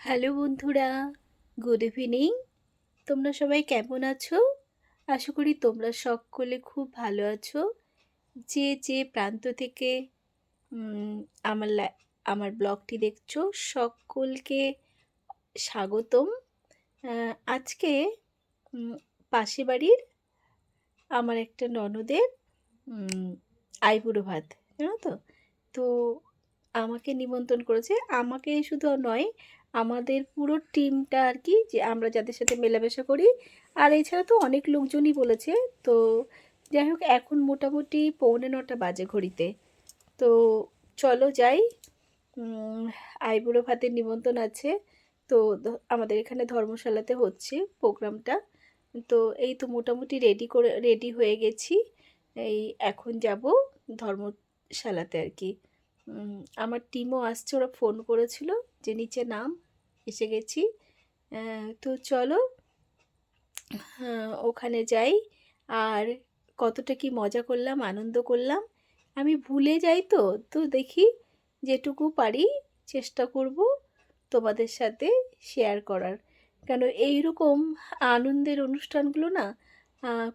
Hello বন্ধুরা good evening তোমরা সবাই কেমন আছো? আশা করি তোমরা সকলে খুব ভালো আছো। যে যে প্রান্ত থেকে আমার আমার ব্লগটি দেখছ, সকলকে স্বাগতম। আজকে পাশে বাড়ির আমার একটা ননদের আইবুড়ো ভাত, জানো তো? তো আমাকে নিমন্ত্রণ করেছে। আমাকে শুধু নয় আমাদের পুরো টিমটা আর কি যে আমরা যাদের সাথে মেলামেশা করি। আর এছাড়া তো অনেক লোকজনই বলেছে। তো যাই হোক, এখন মোটামুটি পৌনে নটা বাজে ঘড়িতে। তো চলো যাই। আইবুড়ো ভাতের নিমন্ত্রণ আছে। তো আমাদের এখানে ধর্মশালাতে হচ্ছে প্রোগ্রামটা। তো এই তো মোটামুটি রেডি করে রেডি হয়ে গেছি। এই এখন যাব ধর্মশালাতে আর কি। আমার টিমও আসছে, ওরা ফোন করেছিল। যে নিচে নাম, এসে গেছি। তো চলো ওখানে যাই। আর কতটা কি মজা করলাম, আনন্দ করলাম। আমি ভুলে যাই তো তো দেখি যেটুকু পারি চেষ্টা করব তোমাদের সাথে শেয়ার করার। কেন এইরকম আনন্দের অনুষ্ঠানগুলো না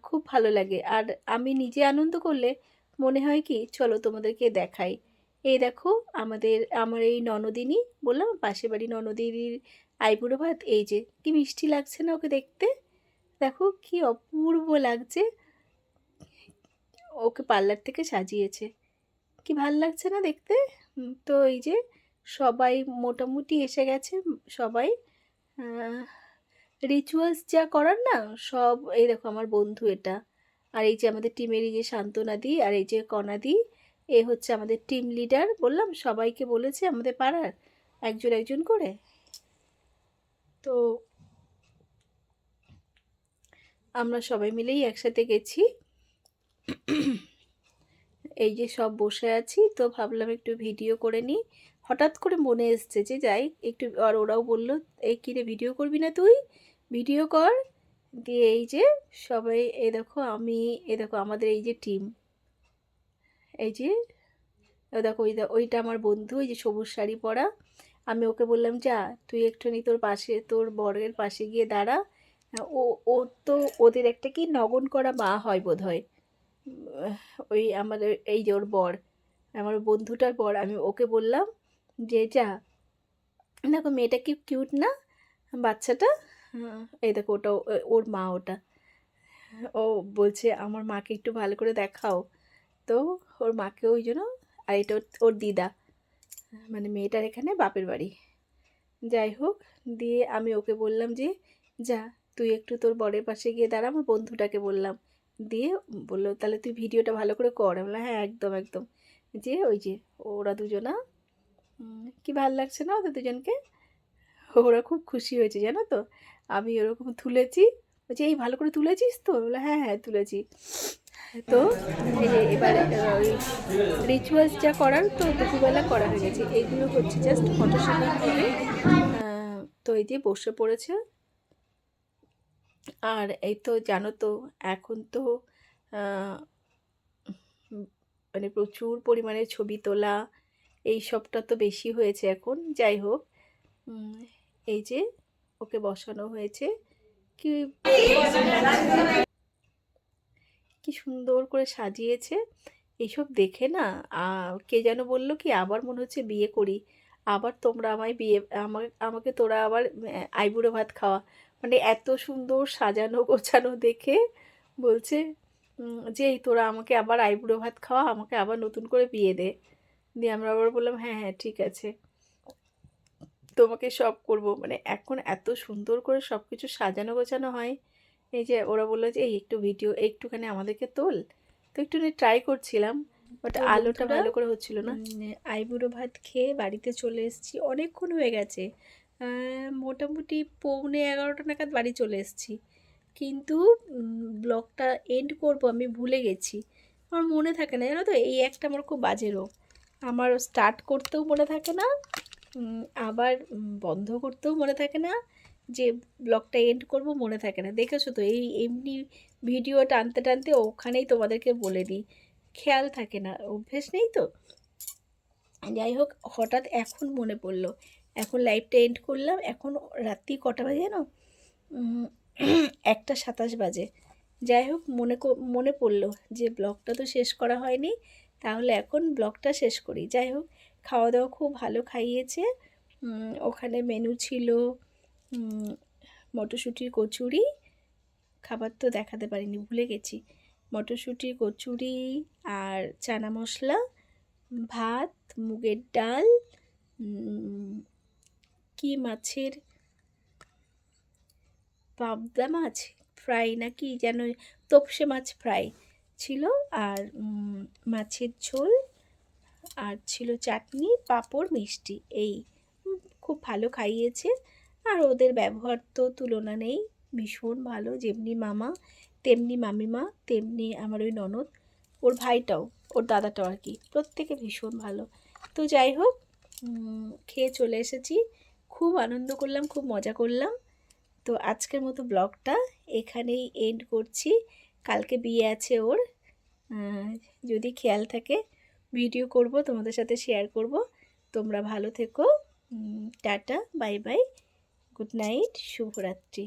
খুব ভালো লাগে। আর আমি নিজে আনন্দ করলে মনে হয় কি, চলো তোমাদেরকে দেখাই। এই দেখো আমাদের, আমার এই ননদিনী বললাম পাশে বাড়ি ননদিনীর আইবুড়ো ভাত, এই যে কি মিষ্টি লাগছে না ওকে দেখতে? দেখো কি অপূর্ব লাগছে। ওকে পার্লার থেকে সাজিয়েছে। কি ভালো লাগছে না দেখতে? তো এই যে সবাই মোটামুটি এসে গেছে, সবাই। রিচুয়ালস যা করার না, সব, এই দেখো আমার বন্ধু এটা। আর এই যে আমাদের টিমের এই যে সান্ত্বনাদি আর এই যে কণাদি এ হচ্ছে আমাদের টিম লিডার বললাম, সবাইকে বলেছে আমাদের পাড়ার একজন একজন করে। তো আমরা সবাই মিলেই একসাথে গেছি। এই যে সব বসে আছি, তো ভাবলাম একটু ভিডিও করে নিই। হঠাৎ করে মনে এসছে যে, যাই, একটু আর ওরাও বলল এই কিরে ভিডিও করবি না তুই? ভিডিও কর। দিয়ে এই যে সবাই, এ দেখো আমি, এ দেখো আমাদের এই যে টিম এই যে দেখো, ওই ওইটা আমার বন্ধু এই যে সবুজ শাড়ি পরা। আমি ওকে বললাম, যা, তুই একটুখানি তোর পাশে, তোর বরের পাশে গিয়ে দাঁড়া। ও ও তো ওদের একটা কি নগন করা মা হয় বোধ হয় ওই আমাদের, এই যে ওর বর, আমার বন্ধুটার বর, আমি ওকে বললাম যে, যা, দেখো মেয়েটা কি কিউট না, বাচ্চাটা? এই দেখো ওটা ওর মা ওটা। ও বলছে, আমার মাকে একটু ভালো করে দেখাও। তো ওর মাকে ওই জন্য, আর এটা ওর- দিদা। মানে মেয়েটার এখানে বাপের বাড়ি। যাই হোক, দিয়ে আমি ওকে বললাম যে, যা, তুই একটু তোর বরের পাশে গিয়ে দাঁড়া, আমার বন্ধুটাকে বললাম। দিয়ে বলল, তাহলে তুই ভিডিওটা ভালো করে কর। আমি হ্যাঁ একদম একদম। যে ওই যে ওরা দুজনা কি ভালো লাগছে না ওদের দুজনকে? ওরা খুব খুশি হয়েছে, জানো তো? আমি ওরকম তুলেছি, বলছে, এই ভালো করে তুলেছিস তো? বললাম হ্যাঁ হ্যাঁ তুলেছি। তো এবারে ওই রিচুয়ালস যা করার তো দুপুরবেলা করা হয়ে গেছে। এইগুলো হচ্ছে জাস্ট ফটোশ্যুটের হবে আহ, তো এই যে বসে পড়েছে। আর এই তো জানো তো এখন তো মানে প্রচুর পরিমাণে ছবি তোলা এই সবটা তো বেশি হয়েছে এখন। যাই হোক এই যে ওকে বসানো হয়েছে। কি কি সুন্দর করে সাজিয়েছে। এইসব দেখে না কে যেন বলল কি, আবার মনে হচ্ছে বিয়ে করি। আবার তোমরা আমায় বিয়ে আমাকে আমাকে তোরা আবার আইবুড়ো ভাত খাওয়া। মানে এত সুন্দর সাজানো গোছানো দেখে বলছে যে এই তোরা আমাকে আবার আইবুড়ো ভাত খাওয়া, আমাকে আবার নতুন করে বিয়ে দে। দিয়ে আমরা আবার বললাম হ্যাঁ হ্যাঁ ঠিক আছে। তোমাকে সব করব। মানে এখন এত সুন্দর করে সব কিছু সাজানো গোছানো হয়। এই যে ওরা বলল যে এই একটু ভিডিও একটুখানি আমাদেরকে তোল। তো একটুখানি ট্রাই করছিলাম বাট আলোটা ভালো করে হচ্ছিল না। আইবুড়ো ভাত খেয়ে বাড়িতে চলে এসেছি। অনেকক্ষণ হয়ে গেছে। মোটামুটি পৌনে এগারোটা নাগাদ বাড়ি চলে এসেছি। কিন্তু ব্লগটা এন্ড করব আমি ভুলে গেছি। আমার মনে থাকে না জানো তো? এই একটা আমার খুব বাজে রোগ। আমার স্টার্ট করতেও মনে থাকে না আবার বন্ধ করতেও মনে থাকে না। যে ব্লগটা এন্ড করব মনে থাকে না। দেখেছ তো? এই এমনি ভিডিও টানতে টানতে ওখানেই তোমাদেরকে বলে দিই। খেয়াল থাকে না, অভ্যেস নেই তো? যাই হোক, হঠাৎ এখন মনে পড়ল। এখন লাইভটা এন্ড করলাম। এখন রাত্রি কটা বাজে জানো? একটা সাতাশ বাজে। যাই হোক, মনে মনে পড়ল যে ব্লগটা তো শেষ করা হয়নি, তাহলে এখন ব্লগটা শেষ করি। যাই হোক খাওয়া দাওয়া খুব ভালো খাইয়েছে। ওখানে মেনু ছিল মটরশুঁটির কচুরি, খাবার তো দেখাতে পারিনি, ভুলে গেছি। মটরশুঁটির কচুরি আর চানা মশলা, ভাত, মুগের ডাল কি মাছের পাবদা মাছ ফ্রাই না কি যেন তোপসে মাছ ফ্রাই ছিল আর মাছের ঝোল আর ছিল চাটনি, পাঁপড় মিষ্টি, এই খুব ভালো খাইয়েছে। আর ওদের ব্যবহার তো তুলনা নেই। ভীষণ ভালো, যেমনি মামা, তেমনি মামিমা, তেমনি আমার ওই ননদ, ওর ভাইটাও, ওর দাদাটাও আর কি। প্রত্যেকে ভীষণ ভালো। তো যাই হোক খেয়ে চলে এসেছি। খুব আনন্দ করলাম, খুব মজা করলাম। তো আজকের মতো ব্লগটা এখানেই এন্ড করছি। কালকে বিয়ে আছে ওর। যদি খেয়াল থাকে ভিডিও করব, তোমাদের সাথে শেয়ার করব। তোমরা ভালো থেকো। Tata bye bye good night শুভরাত্রি।